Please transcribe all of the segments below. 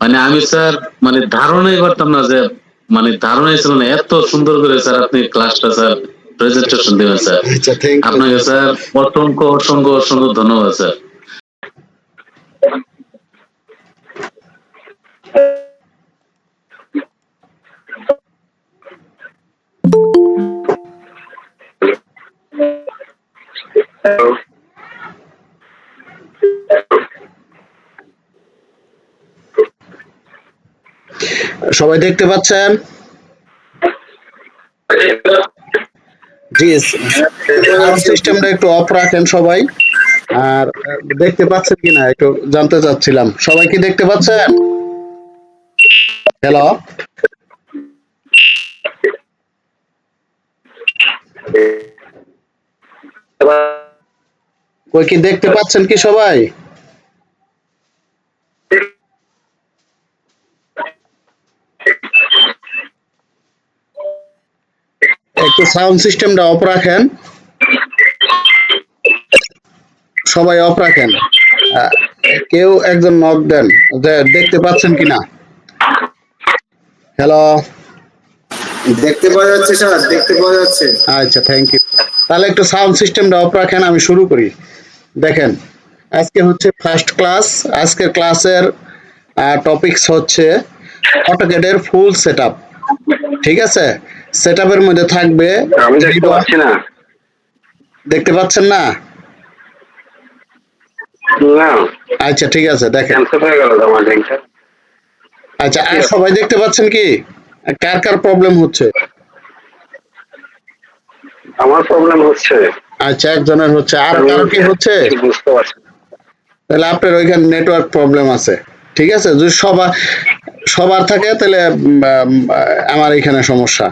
মানে আমি স্যার মানে ধারণাই করতাম না যে মানে ধারণাই ছিল না। এত সুন্দর করে স্যার আপনি ক্লাসটা স্যার প্রেজেন্টেশন দিবেন স্যার। আচ্ছা আপনাকে স্যার অসংখ্য অসংখ্য অসংখ্য ধন্যবাদ স্যার। সবাই দেখতে পাচ্ছেন? জি সিস্টেমটা একটু অফ রাখেন সবাই। আর দেখতে পাচ্ছেন কিনা? একটু জানতে চাচ্ছিলাম। সবাই কি দেখতে পাচ্ছেন? হ্যালো কই কি দেখতে পাচ্ছেন কি সবাই? একটু সাউন্ড সিস্টেমটা অফ রাখেন। সবাই অফ রাখেন। কেউ একজন নক দেন। যে দেখতে পাচ্ছেন কিনা? হ্যালো দেখতে পাওয়া যাচ্ছে স্যার দেখতে পাওয়া যাচ্ছে। আচ্ছা থ্যাংক ইউ তাহলে একটু সাউন্ড সিস্টেমটা অফ রাখেন আমি শুরু করি। দেখেন আজকে হচ্ছে ফার্স্ট ক্লাস আজকের ক্লাসের টপিকস হচ্ছে অটোকেডের ফুল সেটআপ ঠিক আছে? সেটআপের মধ্যে থাকবে আমি দেখতে পাচ্ছি না। দেখতে পাচ্ছেন না? না। আচ্ছা ঠিক আছে দেখেন। আচ্ছা আর সবাই দেখতে পাচ্ছেন কি? কার কার প্রবলেম হচ্ছে? আমার প্রবলেম হচ্ছে। আচ্ছা একজনের হচ্ছে। আর কারও কি হচ্ছে? কিছু বুঝতে পারছি। তাহলে আপনার ওইখানে নেটওয়ার্ক প্রবলেম আছে। ঠিক আছে? যদি সবার সবার থাকে তাহলে আমার এখানে সমস্যা।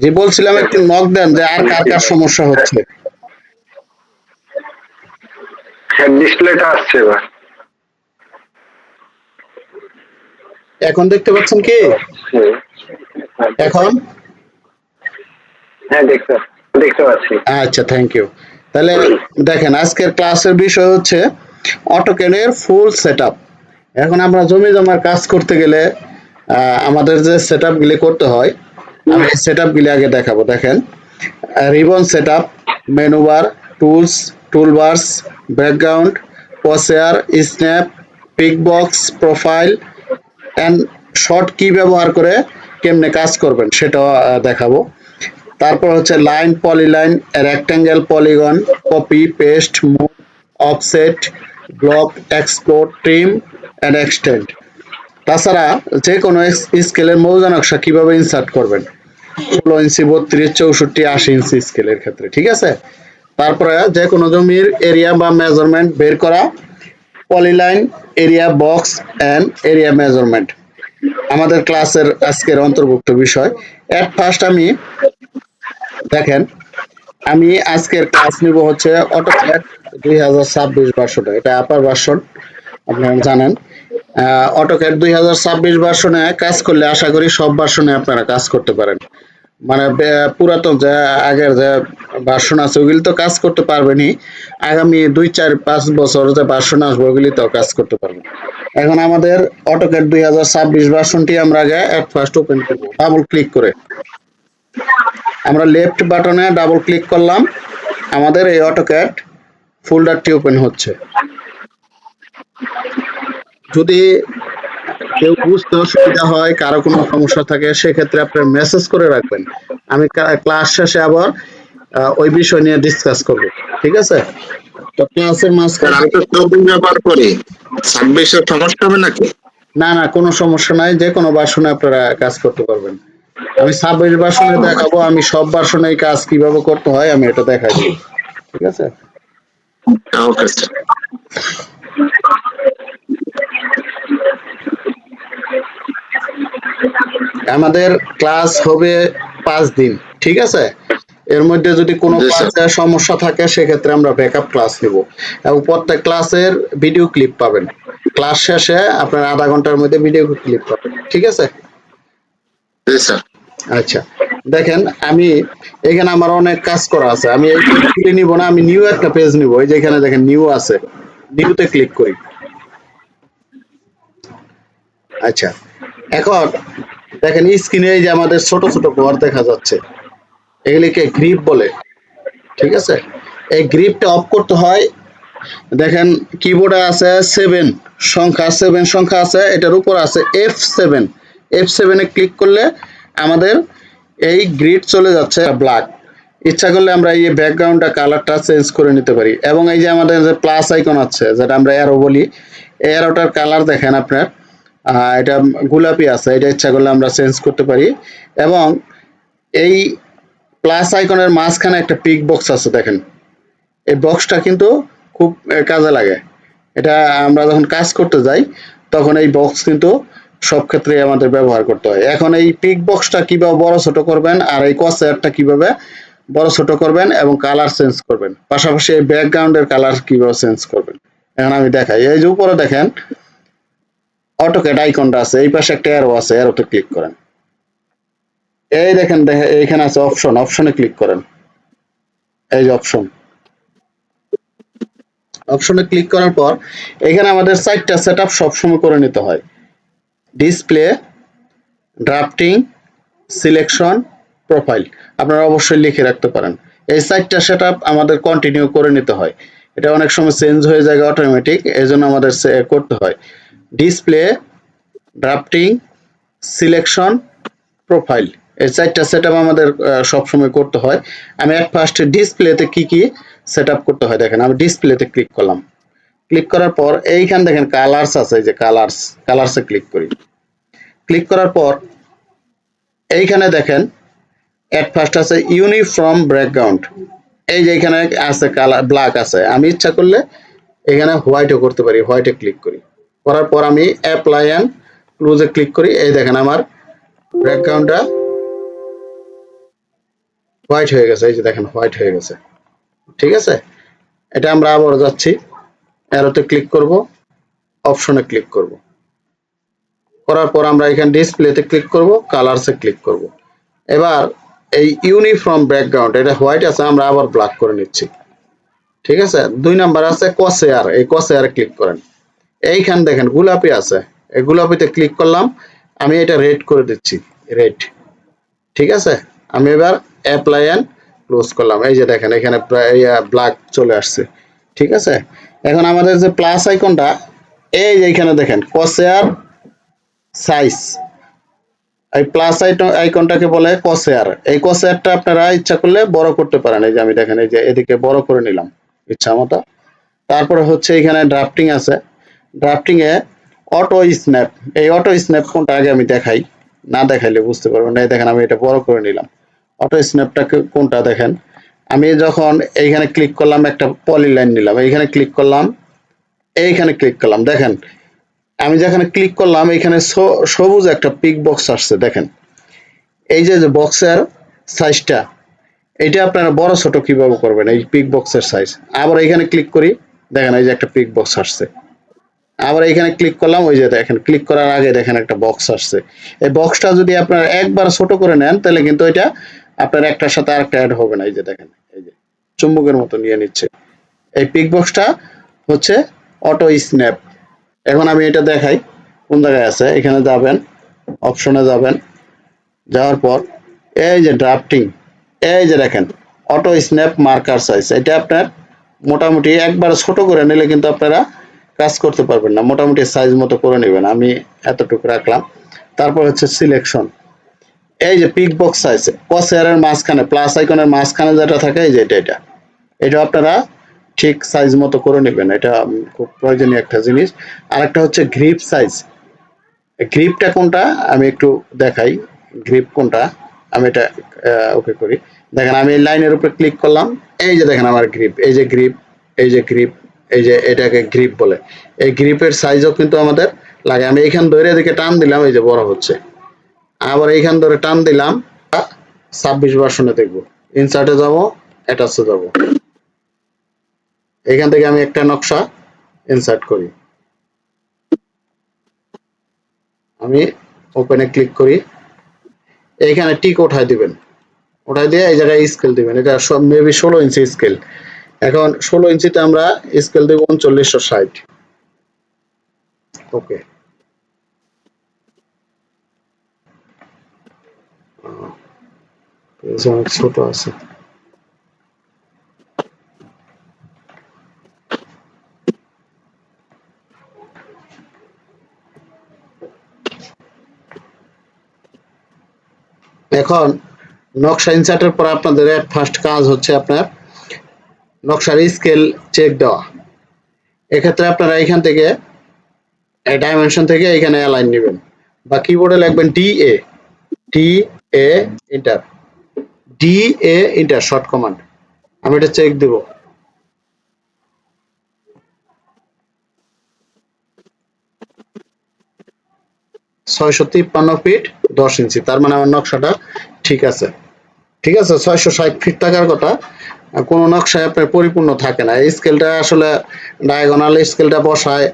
জি বলছিলাম একটু নক দেন যে আর কার কার সমস্যা হচ্ছে। ডিসপ্লেটা আসছে এবার। এখন দেখতে পাচ্ছেন কি? এখন? হ্যাঁ দেখতে দেখতে পাচ্ছি। আচ্ছা থ্যাংক ইউ তাহলে দেখেন আজকের ক্লাসের বিষয় হচ্ছে অটোকেনের ফুল সেটআপ এখন আমরা জমি জমার কাজ করতে গেলে আমাদের যে গুলি করতে হয় আমি সেটআপ গুলি আগে দেখাবো, দেখেন। Ribbon setup menu bar tools toolbars background পসেয়ার snap pick box profile and short key ব্যবহার করে কেমনে কাজ করবেন সেটাও দেখাবো। তারপর হচ্ছে line polyline rectangle polygon copy paste move offset block explore trim and extend তাছাড়া যে কোনো স্কেলের মৌজা নকশা কীভাবে ইনসার্ট করবেন? ষোলো ইঞ্চি, বত্রিশ, চৌষট্টি, আশি ইঞ্চি স্কেলের ক্ষেত্রে, ঠিক আছে? তারপরে যে কোনো জমির এরিয়া বা মেজারমেন্ট বের করা polyline area box and area measurement আমাদের ক্লাসের আজকের অন্তর্ভুক্ত বিষয়। এট ফার্স্ট আমি, দেখেন, আমি আজকের ক্লাস নিব হচ্ছে অটোক্যাড দুই হাজার ছাব্বিশ ভার্সনটা এটা আপার ভার্সন আপনারা জানেন। অটোক্যাড দুই হাজার ছাব্বিশ ভার্সনে কাজ করলে আশা করি সব ভার্সনে আপনারা কাজ করতে পারেন। মানে পুরাতন যে, আগের যে ভার্সন আছে, ওগুলি তো কাজ করতে পারবেনই। আগামী দুই, চার, পাঁচ বছর যে ভার্সন আসবে, ওগুলি তো কাজ করতে পারবেন। এখন আমাদের অটোক্যাড দুই হাজার ছাব্বিশ ভার্সনটি আমরা আগে অ্যাট ফার্স্ট ওপেন করব ডাবল ক্লিক করে। আমরা লেফট বাটনে ডাবল ক্লিক করলাম। আমাদের এই অটোক্যাড ফোল্ডারটি ওপেন হচ্ছে। যদি কেউ বুঝতে অসুবিধা হয় কারও কোনো সমস্যা থাকে সেক্ষেত্রে আপনার মেসেজ করে রাখবেন। আমি ক্লাস শেষে আবার ওই বিষয় নিয়ে ডিসকাস করব। ঠিক আছে? তো ক্লাসের মাঝখানে আমি তো চব্বিশ ব্যাপার করি। ছাব্বিশের সমস্যা হবে নাকি? না না কোনো সমস্যা নাই। যে কোনো বাসনে আপনারা কাজ করতে পারবেন। আমি ছাব্বিশ বাসনে দেখাবো আমি সব বাসনে কাজ কীভাবে করতে হয় আমি এটা দেখাই ঠিক আছে? ওকে আমাদের ক্লাস হবে পাঁচ দিন ঠিক আছে? এর মধ্যে যদি কোনো ক্লাসে সমস্যা থাকে সেক্ষেত্রে আমরা ব্যাকআপ ক্লাস নিব। এবং প্রত্যেক ক্লাসের ভিডিও ক্লিপ পাবেন। ক্লাস শেষে আপনার আধা ঘণ্টার মধ্যে ভিডিও ক্লিপ পাবেন ঠিক আছে? আচ্ছা দেখেন আমি এখানে আমার অনেক কাজ করা আছে। আমি এই নিব না আমি নিউ একটা পেজ নিব। এই যে এখানে দেখেন নিউ আছে। নিউতে ক্লিক করি। আচ্ছা এখন দেখেন, স্ক্রিনে এই যে আমাদের ছোট ছোট ঘর দেখা যাচ্ছে। এগুলিকে গ্রিপ বলে, ঠিক আছে? এই গ্রিপটা অফ করতে হয়। দেখেন কিবোর্ডে আছে সেভেন সংখ্যা সেভেন সংখ্যা আছে, এটার উপর আছে এফ সেভেন এফ সেভেনে ক্লিক করলে আমাদের এই গ্রিড চলে যাচ্ছে ব্ল্যাক ইচ্ছা করলে আমরা এই ব্যাকগ্রাউন্ডটা কালারটা চেঞ্জ করে নিতে পারি। এবং এই যে আমাদের যে প্লাস আইকন আছে, যেটা আমরা অ্যারো বলি, এই অ্যারোটার কালার দেখেন আপনার। এটা গোলাপি আছে, এটা ইচ্ছা করলে আমরা চেঞ্জ করতে পারি। এবং এই প্লাস আইকনের মাঝখানে একটা পিক বক্স আছে, দেখেন। এই বক্সটা কিন্তু খুব কাজে লাগে। এটা আমরা যখন কাজ করতে যাই, তখন এই বক্স কিন্তু সব ক্ষেত্রে আমাদের ব্যবহার করতে হয়। এখন এই পিক বক্সটা কীভাবে বড় ছোট করবেন আর এই কসেয়ারটা কীভাবে বড় ছোট করবেন এবং কালার চেঞ্জ করবেন? পাশাপাশি এই ব্যাকগ্রাউন্ডের কালার কীভাবে চেঞ্জ করবেন? এখন আমি দেখাই। এই যে উপরে দেখেন অটোকেট আইকনটা আছে, এই পাশে একটা অ্যারো আছে অ্যারোতে ক্লিক করেন। এই দেখেন, দেখে, এইখানে আছে অপশন অপশনে ক্লিক করেন। এই যে অপশন অপশনে ক্লিক করার পর, এখানে আমাদের চারটা সেট আপ সবসময় করে নিতে হয়। ডিসপ্লে ড্রাফটিং সিলেকশন প্রোফাইল আপনারা অবশ্যই লিখে রাখতে পারেন। এই সাইটটা সেট আপ আমাদের কন্টিনিউ করে নিতে হয়। এটা অনেক সময় চেঞ্জ হয়ে যায় অটোমেটিক এই জন্য আমাদের করতে হয়। ডিসপ্লে ড্রাফটিং সিলেকশন প্রোফাইল এই চারটা সেট আমাদের সবসময় করতে হয়। আমি এক ফার্স্ট ডিসপ্লেতে কি কি সেট করতে হয় দেখেন, আমি ডিসপ্লেতে ক্লিক করলাম। ক্লিক করার পর এইখান দেখেন কালার্স আছে যে কালার্স কালার্সে ক্লিক করি। ক্লিক করার পর এইখানে দেখেন এট ফার্স্ট আছে ইউনিফর্ম ব্যাকগ্রাউন্ড এই যে এখানে আছে কালার ব্ল্যাক আছে। আমি ইচ্ছা করলে এখানে হোয়াইটও করতে পারি হোয়াইটে ক্লিক করি। করার পর আমি অ্যাপ্লাই অ্যান্ড ক্লোজে ক্লিক করি। এই দেখেন আমার ব্যাকগ্রাউন্ডটা হোয়াইট হয়ে গেছে। এই যে দেখেন হোয়াইট হয়ে গেছে। ঠিক আছে? এটা আমরা আবার যাচ্ছি। অ্যারোতে ক্লিক করব। অপশনে ক্লিক করব। করার পর আমরা এখানে ডিসপ্লেতে ক্লিক করব কালারসে ক্লিক করব। এবার এই ইউনিফর্ম ব্যাকগ্রাউন্ড এটা হোয়াইট আছে, আমরা আবার ব্ল্যাক করে নিচ্ছি। ঠিক আছে? দুই নাম্বার আছে কসেয়ার এই কসেয়ারে ক্লিক করেন। এইখান দেখেন গোলাপি আছে। এই গোলাপিতে ক্লিক করলাম, আমি এটা রেড করে দিচ্ছি রেড ঠিক আছে? আমি এবার অ্যাপ্লাই অ্যান্ড ক্লোজ করলাম। এই যে দেখেন, এখানে ব্ল্যাক চলে আসছে। ঠিক আছে? এখন আমাদের যে প্লাস আইকনটা এই যে এখানে দেখেন কসেয়ার সাইজ এই প্লাস আইকনটাকে বলে কসেয়ার এই কসেয়ারটা আপনারা ইচ্ছা করলে বড় করতে পারেন। এই যে আমি দেখেন, এই যে এদিকে বড় করে নিলাম, ইচ্ছা মতো। তারপরে হচ্ছে এখানে ড্রাফটিং আছে। ড্রাফটিং এ অটো স্ন্যাপ এই অটো স্ন্যাপ কোনটা আগে আমি দেখাই? না দেখাইলে বুঝতে পারবেন না। দেখেন, আমি এটা বড় করে নিলাম। অটো স্ন্যাপটা কোনটা দেখেন? আমি যখন এইখানে ক্লিক করলাম, একটা পলি লাইন নিলাম। এইখানে ক্লিক করলাম, এইখানে ক্লিক করলাম। দেখেন, আমি যেখানে ক্লিক করলাম এখানে সবুজ একটা পিক বক্স আসছে, দেখেন। এই যে বক্সের সাইজটা এটা আপনারা বড় ছোট কীভাবে করবেন? এই পিক বক্সের সাইজ আবার এখানে ক্লিক করি, দেখেন, এই যে একটা পিক বক্স আসছে। আবার এখানে ক্লিক করলাম, ওই যে দেখেন ক্লিক করার আগে দেখেন একটা বক্স আসছে। এই বক্সটা যদি আপনারা একবার ছোট করে নেন, তাহলে কিন্তু এটা আপনার একটার সাথে আরেকটা অ্যাড হবে না। এই যে দেখেন, এই যে চুম্বকের মতো নিয়ে নিচ্ছে। এই পিক বক্সটা হচ্ছে অটো স্ন্যাপ এখন আমি এটা দেখাই, কোন জায়গায় আছে? এখানে যাবেন অপশনে যাবেন। যাওয়ার পর, এই যে ড্রাফটিং এই যে দেখেন অটো স্ন্যাপ মার্কার সাইজ এটা আপনার মোটামুটি একবার ছোট করে নিলে কিন্তু আপনারা কাজ করতে পারবেন না। মোটামুটি সাইজ মতো করে নেবেন। আমি এতটুকু রাখলাম। তারপর হচ্ছে সিলেকশন এই যে পিক বক্স সাইজ কসেয়ারের মাঝখানে প্লাস আইকনের মাঝখানে যেটা থাকে, এই যে এটা এটা। এটা আপনারা ঠিক সাইজ মতো করে নেবেন। এটা খুব প্রয়োজনীয় একটা জিনিস। আর একটা হচ্ছে গ্রিপ সাইজ গ্রিপটা কোনটা? আমি একটু দেখাই। গ্রিপ কোনটা? আমি এটা ওকে করি। দেখেন, আমি লাইনের উপরে ক্লিক করলাম। এই যে দেখেন আমার গ্রিপ এই যে গ্রিপ এই যে গ্রিপ এই যে এটাকে গ্রিপ বলে। এই গ্রিপের সাইজও কিন্তু আমাদের লাগে। আমি এইখান ধরে এদিকে টান দিলাম, এই যে বড় হচ্ছে। আবার এইখান ধরে টান দিলাম, ছাব্বিশ ভার্সনে দেখব। ইনসার্টে যাব অ্যাটাচে যাব। এখান থেকে আমি একটা নকশা ইনসার্ট করি। আমি ওপেনে ক্লিক করি। এইখানে টিক উঠাই দিবেন। উঠাই দিয়ে এই জায়গায় স্কেল দিবেন। এটা সব মেবি ষোলো ইঞ্চি স্কেল এখন ষোলো ইঞ্চিতে আমরা স্কেল দেব উনচল্লিশশো ষাট। ওকে অনেক ছোট আছে। এখন নকশা ইনসার্টের পর আপনাদের ফার্স্ট কাজ হচ্ছে আপনার নকশার স্কেল চেক দেওয়া। এক্ষেত্রে আপনারা এখান থেকে ডাইমেনশন থেকে এখানে অ্যালাইন নেবেন। বা কিবোর্ডে লিখবেন D A D A enter D A enter short command আমি এটা চেক দেব। ছয়শো তিপ্পান্ন ফিট দশ ইঞ্চি। তার মানে আমার নকশাটা ঠিক আছে। ঠিক আছে? ছয়শো ষাট ফিট থাকার কথা। কোনো নকশায় আপনার পরিপূর্ণ থাকে না। এই স্কেলটা আসলে ডায়াগোনাল স্কেলটা বসায়।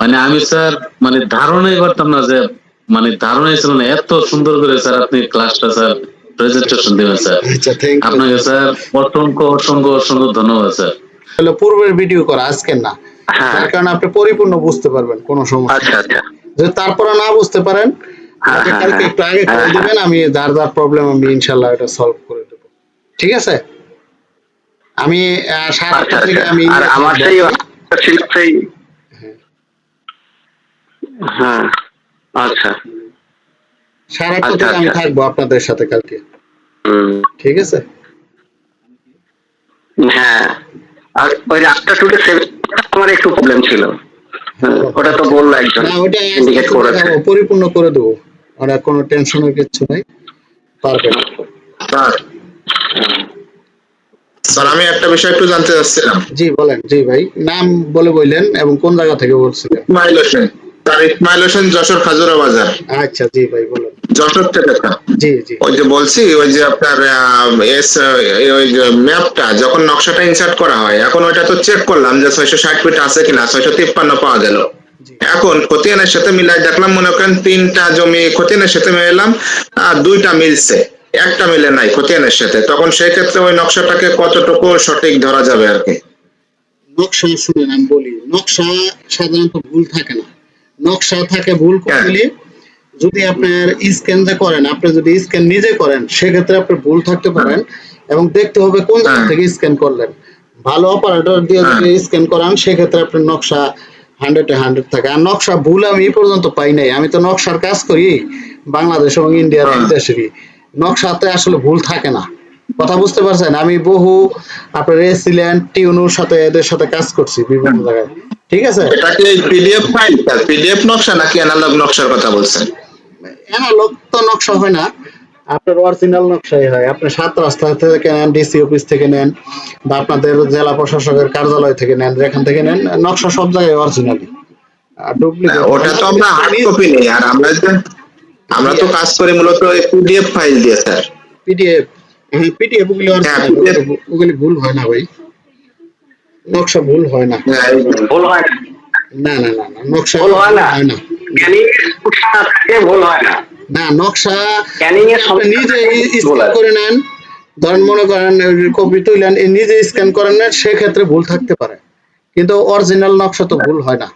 মানে আমি স্যার মানে ধারণাই করতাম না যে মানে ধারণাই ছিল না। এত সুন্দর করে স্যার আপনি ক্লাসটা স্যার প্রেজেন্টেশন দিবেন স্যার। আচ্ছা থ্যাংক ইউ আপনাকে স্যার অসংখ্য অসংখ্য অসংখ্য ধন্যবাদ স্যার। হলো পূর্বের ভিডিও করা আজকে না। হ্যাঁ। তার কারণে আপনি পরিপূর্ণ বুঝতে পারবেন কোনো সমস্যা আচ্ছা আচ্ছা। যদি তারপরে না বুঝতে পারেন হ্যাঁ, হ্যাঁ, কালকে হ্যাঁ। একটু আগে করে হ্যাঁ, দিবেন আমি যার যার প্রবলেম আমি ইনশাল্লাহ এটা সলভ করে দেবো। ঠিক আছে? আমি আচ্ছা থেকে আচ্ছা। আমি আর আমার সেই ছিল সেই হ্যাঁ আচ্ছা। থেকে আমি আচ্ছা। থাকব আপনাদের সাথে কালকে। ঠিক আছে? হ্যাঁ। আর ওই আমার একটু প্রবলেম ছিল। হ্যাঁ, ওটা তো বলল একজন। না ওটা ইন্ডিকেট করেছে। পরিপূর্ণ করে দেবো। ওরা কোনো টেনশনের কিছু নাই। পারবে স্যার স্যার আমি একটা বিষয় একটু জানতে চাচ্ছিলাম। জি বলেন। জি ভাই। নাম বলে বললেন এবং কোন জায়গা থেকে বলছিলেন? ইসমাইল হোসেন। স্যার ইসমাইল হোসেন যশোর খাজুরা বাজার। আচ্ছা জি ভাই বলেন। যশোর থেকে জি জি। ওই যে বলছি ওই যে আপনার এস ওই যে ম্যাপটা যখন নকশাটা ইনসার্ট করা হয় এখন ওইটা তো চেক করলাম যে ছয়শো ষাট ফিট আছে কিনা ছয়শো তিপ্পান্ন পাওয়া গেল। এখন খতিয়ানের সাথে মিলাই দেখলাম মনে করেন তিনটা জমি খতিয়ানের সাথে মিলালাম আর দুইটা মিলছে। একটা মিলে নাই খতিয়ানের সাথে তখন সেই ক্ষেত্রে ওই নকশাটাকে কতটুকু সঠিক ধরা যাবে আর কি? নকশা শুনেন আমি বলি নকশা সাধারণত ভুল থাকে না। নকশা থাকে ভুল হ্যাঁ। করলে যদি আপনার স্ক্যান যে করেন আপনি যদি স্ক্যান নিজে করেন সেক্ষেত্রে আপনার ভুল থাকতে পারেন এবং দেখতে হবে কোন জায়গা হ্যাঁ। থেকে স্ক্যান করলেন। ভালো অপারেটর দিয়ে যদি স্ক্যান করান সেক্ষেত্রে আপনার নকশা হান্ড্রেডে হান্ড্রেড থাকে। আর নকশা ভুল আমি এই পর্যন্ত পাই নাই। আমি তো নকশার কাজ করি বাংলাদেশ এবং ইন্ডিয়ার হ্যাঁ। দেশেরই। নকশাতে আসলে ভুল থাকে না। কথা বুঝতে পারছেন? আমি বহু আপনার রেসিল্যান্ড টিউনুর সাথে এদের সাথে কাজ করছি বিভিন্ন জায়গায়। ঠিক আছে? এটা কি পিডিএফ ফাইল? পিডিএফ নকশা নাকি অ্যানালগ নকশার কথা বলছেন? অ্যানালগ তো নকশা হয় না। আপনার অরিজিনাল নকশাই হয়। আপনি সাত রাস্তা থেকে নেন ডিসি অফিস থেকে নেন বা আপনাদের জেলা প্রশাসকের কার্যালয় থেকে নেন যেখান থেকে নেন নকশা সব জায়গায় অরিজিনালি আর ডুপ্লিকেট ওটা তো আমরা হার্ড কপি নেই। আর আমরা যে আমরা তো কাজ করি মূলত পিডিএফ ফাইল দিয়ে স্যার। পিডিএফ হ্যাঁ পিডিএফ হ্যাঁ, PDF ওগুলি ভুল হয় না ভাই। নকশা ভুল হয় না। ভুল হয় না। না না না না নকশা ভুল হয় না? হয় না। ভুল হয় না। না নকশা নিজে স্ক্যান করে নেন। ধরেন মনে করেন কপি তুললেন এই নিজে স্ক্যান করেন নেন সেক্ষেত্রে ভুল থাকতে পারে। কিন্তু অরিজিনাল নকশা তো ভুল হয় না।